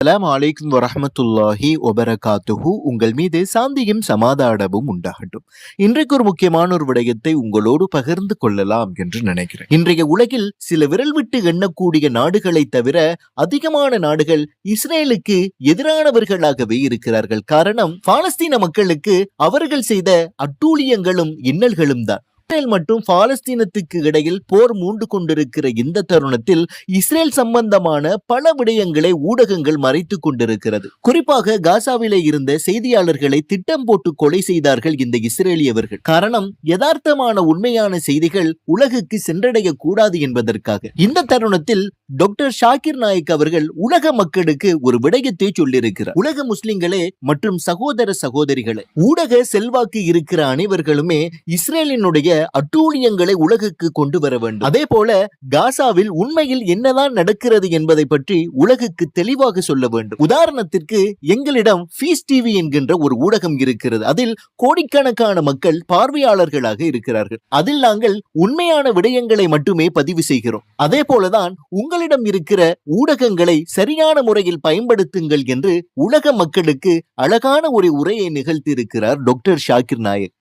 அலாம் அலைக்கும் வரஹமத்துல்லாஹி உங்கள் மீது சாந்தியும் சமாதானமும் உண்டாகட்டும். இன்றைக்கு ஒரு முக்கியமான ஒரு விடயத்தை உங்களோடு பகிர்ந்து கொள்ளலாம் என்று நினைக்கிறேன். இன்றைய உலகில் சில விரல் விட்டு எண்ணக்கூடிய நாடுகளை தவிர அதிகமான நாடுகள் இஸ்ரேலுக்கு எதிரானவர்களாகவே இருக்கிறார்கள். காரணம் பாலஸ்தீன மக்களுக்கு அவர்கள் செய்த அட்டூழியங்களும் இன்னல்களும் தான். இஸ்ரேல் மற்றும் பாலஸ்தீனத்துக்கு இடையில் போர் மூண்டு கொண்டிருக்கிற இந்த தருணத்தில் இஸ்ரேல் சம்பந்தமான பல விடயங்களை ஊடகங்கள் மறைத்துக் கொண்டிருக்கிறது. குறிப்பாக காசாவிலே இருந்த செய்தியாளர்களை திட்டம் போட்டு கொலை செய்தார்கள் இந்த இஸ்ரேலியவர்கள். காரணம் யதார்த்தமான உண்மையான செய்திகள் உலகுக்கு சென்றடைய கூடாது என்பதற்காக. இந்த தருணத்தில் டாக்டர் ஷாக்கிர் நாயக் அவர்கள் உலக மக்களுக்கு ஒரு விடயத்தை சொல்லியிருக்கிறார். உலக முஸ்லிம்களே மற்றும் சகோதர சகோதரிகளே ஊடக செல்வாக்கு இருக்கிற அனைவர்களுமே இஸ்ரேலினுடைய அட்டூழியங்களை உலகுக்கு கொண்டு வர வேண்டும். அதே போல காசாவில் உண்மையில் என்னதான் நடக்கிறது என்பதை பற்றி உலகுக்கு தெளிவாக சொல்ல வேண்டும். உதாரணத்திற்கு எங்களிடம் பீஸ் டிவி என்கின்ற ஒரு ஊடகம் இருக்கிறது. அதில் கோடிக்கணக்கான மக்கள் பார்வையாளர்களாக இருக்கிறார்கள். அதில் நாங்கள் உண்மையான விடயங்களை மட்டுமே பதிவு செய்கிறோம். அதே போலதான் உங்களிடம் இருக்கிற ஊடகங்களை சரியான முறையில் பயன்படுத்துங்கள் என்று உலக மக்களுக்கு அழகான ஒரு உரையை நிகழ்த்தியிருக்கிறார் டாக்டர் ஷாக்கிர் நாயக்.